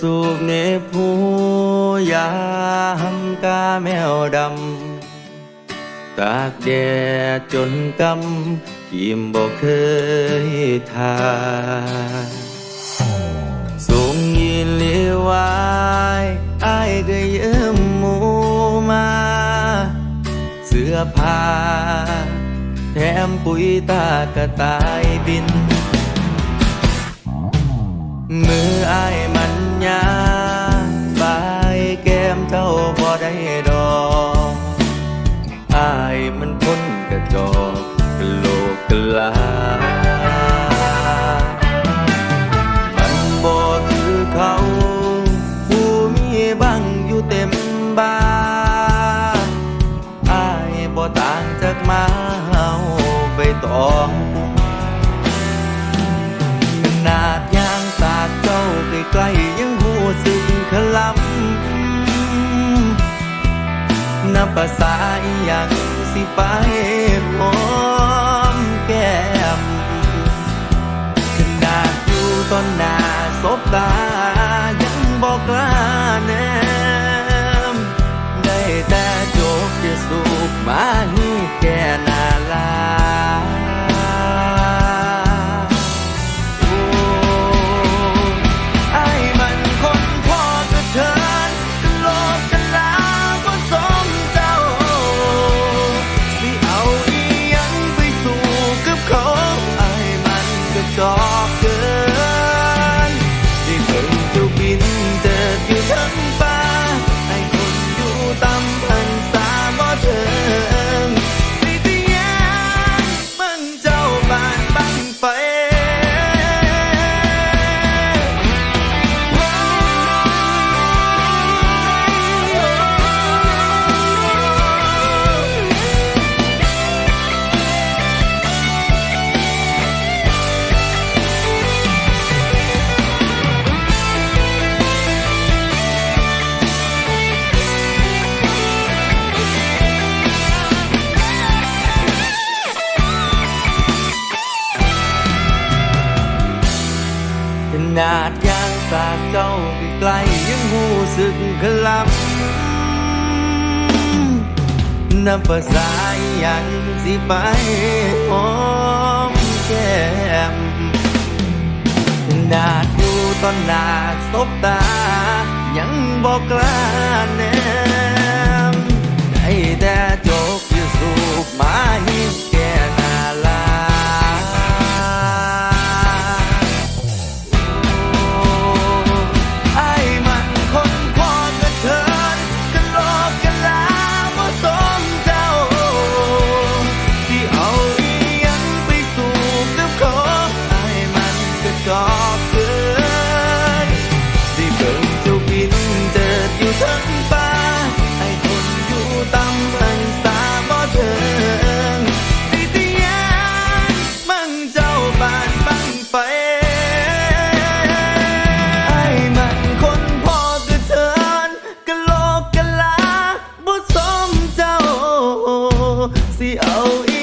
สูบเนผู้ยามกาแมวดำ ตากแดดจนกำกิมบ่เคยทาสูงยินเลียวายอายก็ยืมหมูมา เสื้อผ้าแถมปุ๋ยตากระต่ายบิน นกระจอกกโลกกลา มันบ่คือเขาผู้มีบังอยู่เต็มบ้านอายบ่ต่างจากมาเฮาไปตองขนาดยางสาดเจ้าใกล้ๆยังหูสึกขลำนับภาษาอหย่าง สิไปหอ ก สากเจ้าไปไกลยังหูสึกขลับน้ำภาษาอยังสิไปหอมแก้มนาดูตอนนาสบตา ยังบอกกล้าแนมได้แต่จกอยู่สูบมาย C O E.